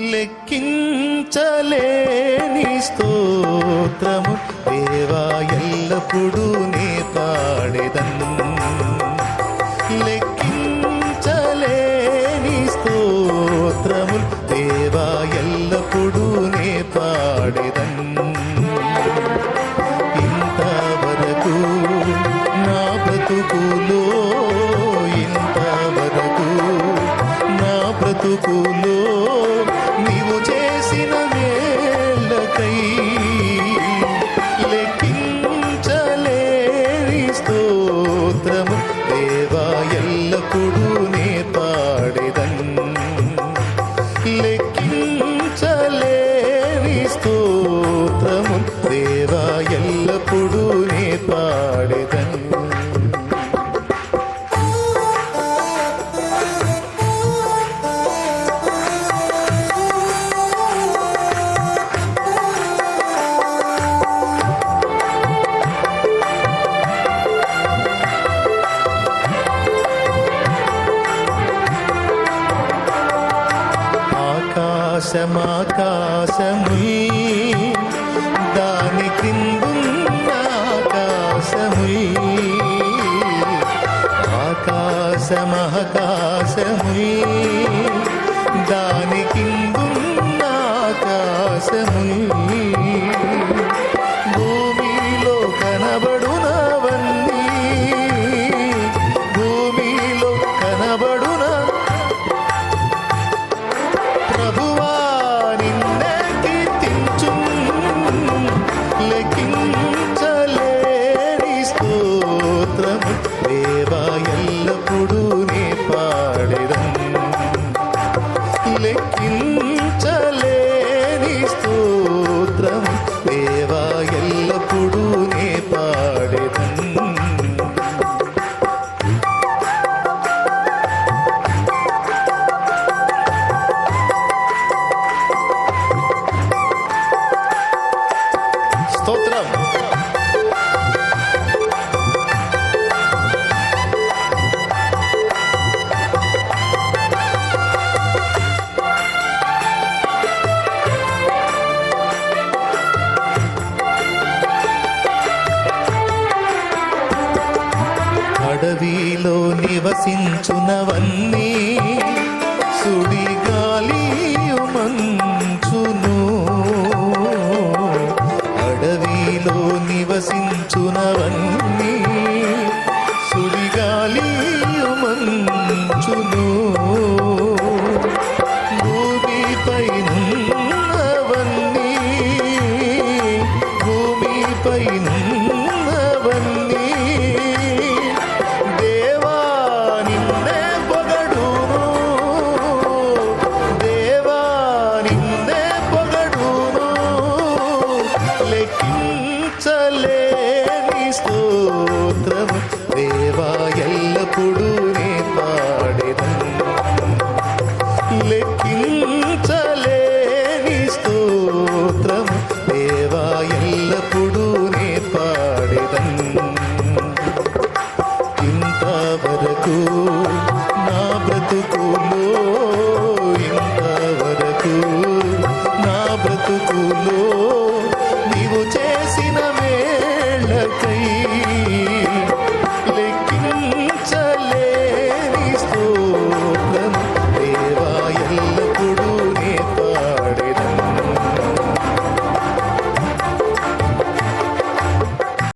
లెక్కించలేని స్తోత్రము. దేవా ఎల్లప్పుడూ నే పాడెదన్ లెక్కించలేని స్తోత్రము. దేవా ఎల్లప్పుడూ నే పాడెదన్ ఇంతవరకు నా బ్రతుకులో ఇంతవరకు నా బ్రతుకులో స్తోత్రము. దేవా ఎల్లప్పుడూ ఆకాశమాకాశముల్ దాని క్రిందున్న ఆకాశముల్ ఆకాశమహకాశముల్ దాని కిందున్న ఆకాశముల్ దేవా ఎల్లప్పుడూ నే పాడెదన్ స్తోత్రం. నివసించునవన్నీ. సుడిగాలియు మంచును అడవిలో నివసించునవన్నీ. సుడిగాలియు మంచును భూమిపై నున్నవన్నీ భూమిపై నున్నవన్నీ లెక్కించలేని దేవా ఎల్లప్పుడూ నే పాడెదను లెక్కించలేని స్తోత్రము. దేవా ఎల్లప్పుడూ నే పాడెదన్ ఇంతవరకు నా బ్రతుకులో ఇంతవరకు నా బ్రతుకులో